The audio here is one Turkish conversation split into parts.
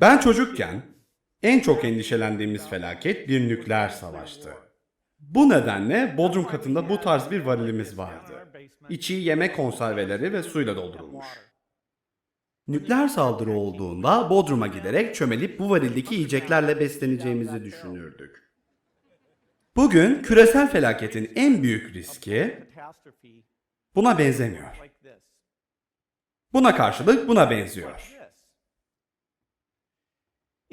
Ben çocukken en çok endişelendiğimiz felaket bir nükleer savaştı. Bu nedenle bodrum katında bu tarz bir varilimiz vardı. İçi yemek konserveleri ve suyla doldurulmuş. Nükleer saldırı olduğunda Bodrum'a giderek çömelip bu varildeki yiyeceklerle besleneceğimizi düşünürdük. Bugün küresel felaketin en büyük riski buna benzemiyor. Buna karşılık buna benziyor.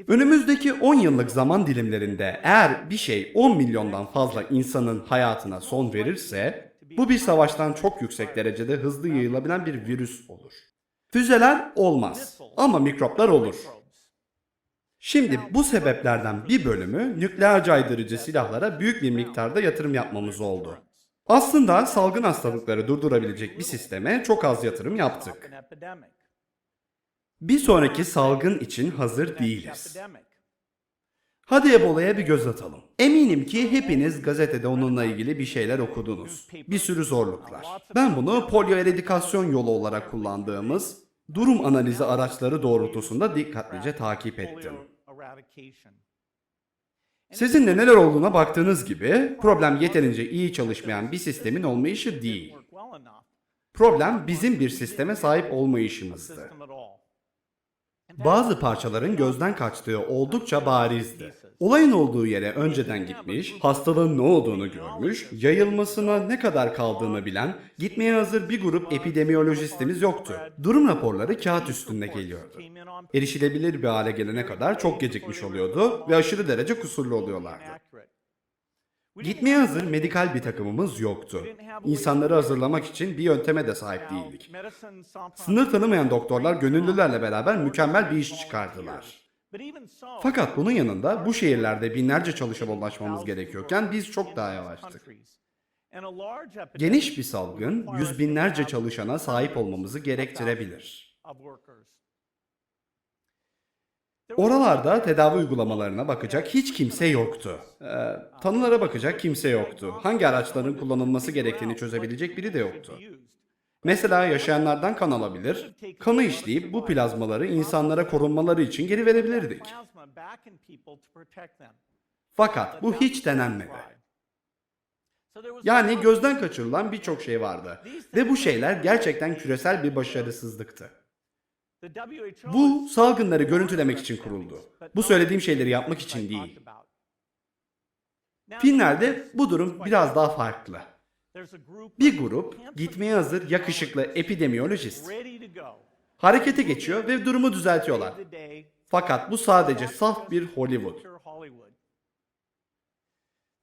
Önümüzdeki 10 yıllık zaman dilimlerinde eğer bir şey 10 milyondan fazla insanın hayatına son verirse bu bir savaştan çok yüksek derecede hızlı yayılabilen bir virüs olur. Füzeler olmaz ama mikroplar olur. Şimdi bu sebeplerden bir bölümü nükleer caydırıcı silahlara büyük bir miktarda yatırım yapmamız oldu. Aslında salgın hastalıkları durdurabilecek bir sisteme çok az yatırım yaptık. Bir sonraki salgın için hazır değiliz. Hadi Ebola'ya bir göz atalım. Eminim ki hepiniz gazetede onunla ilgili bir şeyler okudunuz. Bir sürü zorluklar. Ben bunu polio eradikasyon yolu olarak kullandığımız durum analizi araçları doğrultusunda dikkatlice takip ettim. Sizin de neler olduğuna baktığınız gibi problem yeterince iyi çalışmayan bir sistemin olmayışı değil. Problem bizim bir sisteme sahip olmayışımızdı. Bazı parçaların gözden kaçtığı oldukça barizdi. Olayın olduğu yere önceden gitmiş, hastalığın ne olduğunu görmüş, yayılmasına ne kadar kaldığını bilen, gitmeye hazır bir grup epidemiyolojistimiz yoktu. Durum raporları kağıt üstünde geliyordu. Erişilebilir bir hale gelene kadar çok gecikmiş oluyordu ve aşırı derece kusurlu oluyorlardı. Gitmeye hazır medikal bir takımımız yoktu. İnsanları hazırlamak için bir yönteme de sahip değildik. Sınır tanımayan doktorlar gönüllülerle beraber mükemmel bir iş çıkardılar. Fakat bunun yanında bu şehirlerde binlerce çalışan ulaşmamız gerekiyorken biz çok daha yavaştık. Geniş bir salgın yüz binlerce çalışana sahip olmamızı gerektirebilir. Oralarda tedavi uygulamalarına bakacak hiç kimse yoktu. Ee, tanılara bakacak kimse yoktu. Hangi araçların kullanılması gerektiğini çözebilecek biri de yoktu. Mesela yaşayanlardan kan alabilir, kanı işleyip bu plazmaları insanlara korunmaları için geri verebilirdik. Fakat bu hiç denenmedi. Yani gözden kaçırılan birçok şey vardı ve bu şeyler gerçekten küresel bir başarısızlıktı. Bu salgınları görüntülemek için kuruldu. Bu söylediğim şeyleri yapmak için değil. Finlerde bu durum biraz daha farklı. Bir grup gitmeye hazır yakışıklı epidemiyolojist harekete geçiyor ve durumu düzeltiyorlar. Fakat bu sadece saf bir Hollywood.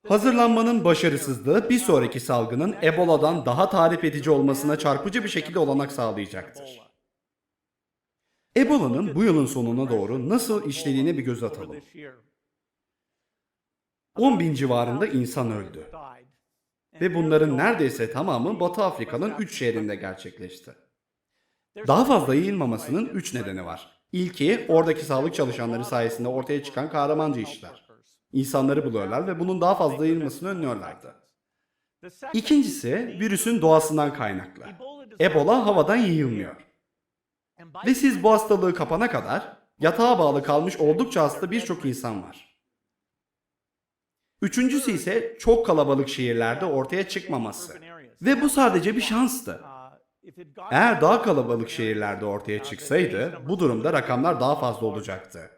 Hazırlanmanın başarısızlığı bir sonraki salgının Ebola'dan daha tarif edici olmasına çarpıcı bir şekilde olanak sağlayacaktır. Ebola'nın bu yılın sonuna doğru nasıl işlediğine bir göz atalım. 10 bin civarında insan öldü. Ve bunların neredeyse tamamı Batı Afrika'nın 3 şehrinde gerçekleşti. Daha fazla yayılmamasının 3 nedeni var. İlki oradaki sağlık çalışanları sayesinde ortaya çıkan kahramanca işler. İnsanları buluyorlar ve bunun daha fazla yayılmasını önlüyorlardı. İkincisi virüsün doğasından kaynaklı. Ebola havadan yayılmıyor. Ve siz bu hastalığı kapana kadar yatağa bağlı kalmış oldukça hasta birçok insan var. Üçüncüsü ise çok kalabalık şehirlerde ortaya çıkmaması. Ve bu sadece bir şanstı. Eğer daha kalabalık şehirlerde ortaya çıksaydı bu durumda rakamlar daha fazla olacaktı.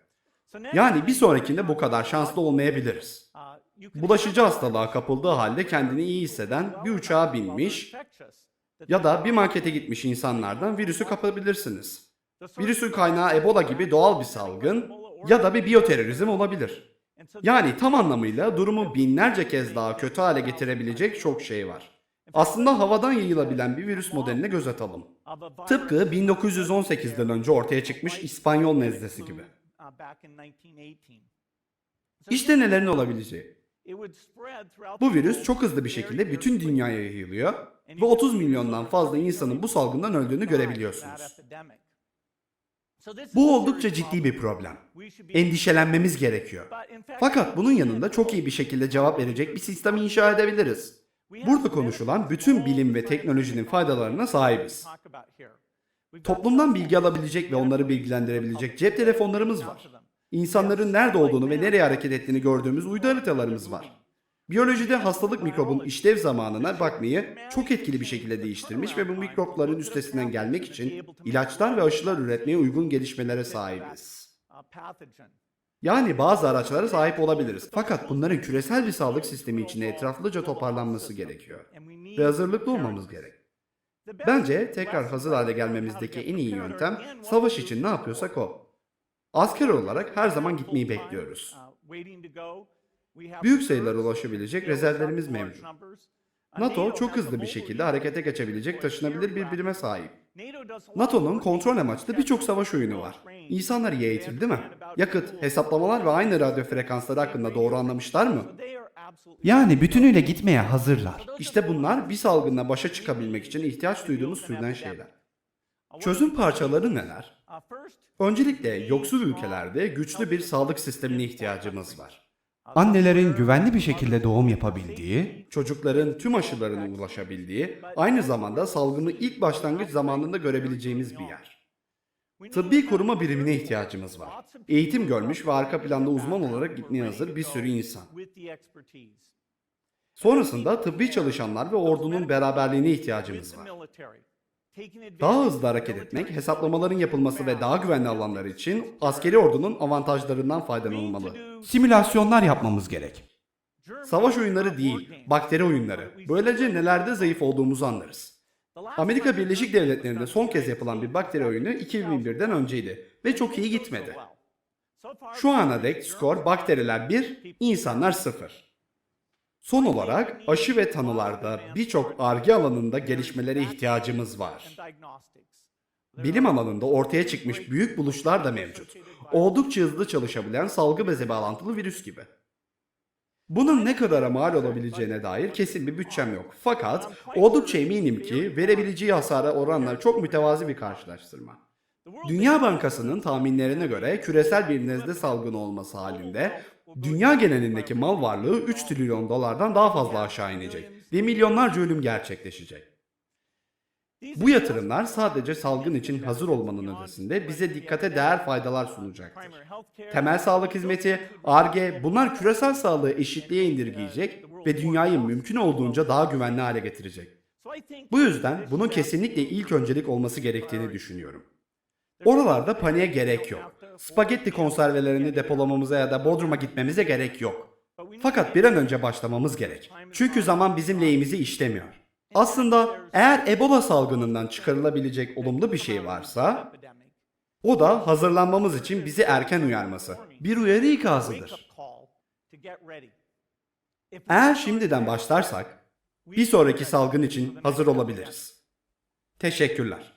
Yani bir sonrakinde bu kadar şanslı olmayabiliriz. Bulaşıcı hastalığa kapıldığı halde kendini iyi hisseden bir uçağa binmiş ya da bir markete gitmiş insanlardan virüsü kapabilirsiniz. Virüsün kaynağı Ebola gibi doğal bir salgın ya da bir biyoterörizm olabilir. Yani tam anlamıyla durumu binlerce kez daha kötü hale getirebilecek çok şey var. Aslında havadan yayılabilen bir virüs modeline göz atalım. Tıpkı 1918'den önce ortaya çıkmış İspanyol nezlesi gibi. İşte nelerin olabileceği. Bu virüs çok hızlı bir şekilde bütün dünyaya yayılıyor ve 30 milyondan fazla insanın bu salgından öldüğünü görebiliyorsunuz. Bu oldukça ciddi bir problem. Endişelenmemiz gerekiyor. Fakat bunun yanında çok iyi bir şekilde cevap verecek bir sistem inşa edebiliriz. Burada konuşulan bütün bilim ve teknolojinin faydalarına sahibiz. Toplumdan bilgi alabilecek ve onları bilgilendirebilecek cep telefonlarımız var. İnsanların nerede olduğunu ve nereye hareket ettiğini gördüğümüz uydu haritalarımız var. Biyolojide hastalık mikrobun işlev zamanına bakmayı çok etkili bir şekilde değiştirmiş ve bu mikropların üstesinden gelmek için ilaçlar ve aşılar üretmeye uygun gelişmelere sahibiz. Yani bazı araçlara sahip olabiliriz. Fakat bunların küresel bir sağlık sistemi içinde etraflıca toparlanması gerekiyor. Ve hazırlıklı olmamız gerek. Bence tekrar hazır hale gelmemizdeki en iyi yöntem savaş için ne yapıyorsak o. Asker olarak her zaman gitmeyi bekliyoruz. Büyük sayılara ulaşabilecek rezervlerimiz mevcut. NATO çok hızlı bir şekilde harekete geçebilecek taşınabilir bir birime sahip. NATO'nun kontrol amaçlı birçok savaş oyunu var. İnsanlar iyi eğitildi mi? Yakıt, hesaplamalar ve aynı radyo frekansları hakkında doğru anlamışlar mı? Yani bütünüyle gitmeye hazırlar. İşte bunlar bir salgınla başa çıkabilmek için ihtiyaç duyduğumuz türden şeyler. Çözüm parçaları neler? Öncelikle yoksul ülkelerde güçlü bir sağlık sistemine ihtiyacımız var. Annelerin güvenli bir şekilde doğum yapabildiği, Çocukların tüm aşılarına ulaşabildiği, aynı zamanda salgını ilk başlangıç zamanında görebileceğimiz bir yer. Tıbbi koruma birimine ihtiyacımız var. Eğitim görmüş ve arka planda uzman olarak gitmeye hazır bir sürü insan. Sonrasında tıbbi çalışanlar ve ordunun beraberliğine ihtiyacımız var. Daha hızlı hareket etmek, hesaplamaların yapılması ve daha güvenli alanlar için askeri ordunun avantajlarından faydalanılmalı. simülasyonlar yapmamız gerek. Savaş oyunları değil, bakteri oyunları. Böylece nelerde zayıf olduğumuzu anlarız. Amerika Birleşik Devletleri'nde son kez yapılan bir bakteri oyunu 2001'den önceydi ve çok iyi gitmedi. Şu ana dek skor bakteriler 1, insanlar 0. Son olarak aşı ve tanılarda birçok arge alanında gelişmelere ihtiyacımız var. Bilim alanında ortaya çıkmış büyük buluşlar da mevcut. Oldukça hızlı çalışabilen salgı bezi bağlantılı virüs gibi. Bunun ne kadara mal olabileceğine dair kesin bir bütçem yok. Fakat oldukça eminim ki verebileceği hasara oranla çok mütevazi bir karşılaştırma. Dünya Bankası'nın tahminlerine göre küresel bir nezle salgını olması halinde dünya genelindeki mal varlığı 3 trilyon dolardan daha fazla aşağı inecek ve milyonlarca ölüm gerçekleşecek. Bu yatırımlar sadece salgın için hazır olmanın ötesinde bize dikkate değer faydalar sunacaktır. Temel sağlık hizmeti, ARGE bunlar küresel sağlığı eşitliğe indirgeyecek ve dünyayı mümkün olduğunca daha güvenli hale getirecek. Bu yüzden bunun kesinlikle ilk öncelik olması gerektiğini düşünüyorum. Oralarda paniğe gerek yok. Spagetti konservelerini depolamamıza ya da Bodrum'a gitmemize gerek yok. Fakat bir an önce başlamamız gerek. Çünkü zaman bizim lehimize işlemiyor. Aslında eğer Ebola salgınından çıkarılabilecek olumlu bir şey varsa o da hazırlanmamız için bizi erken uyarması. Bir uyarı ikazıdır. Eğer şimdiden başlarsak bir sonraki salgın için hazır olabiliriz. Teşekkürler.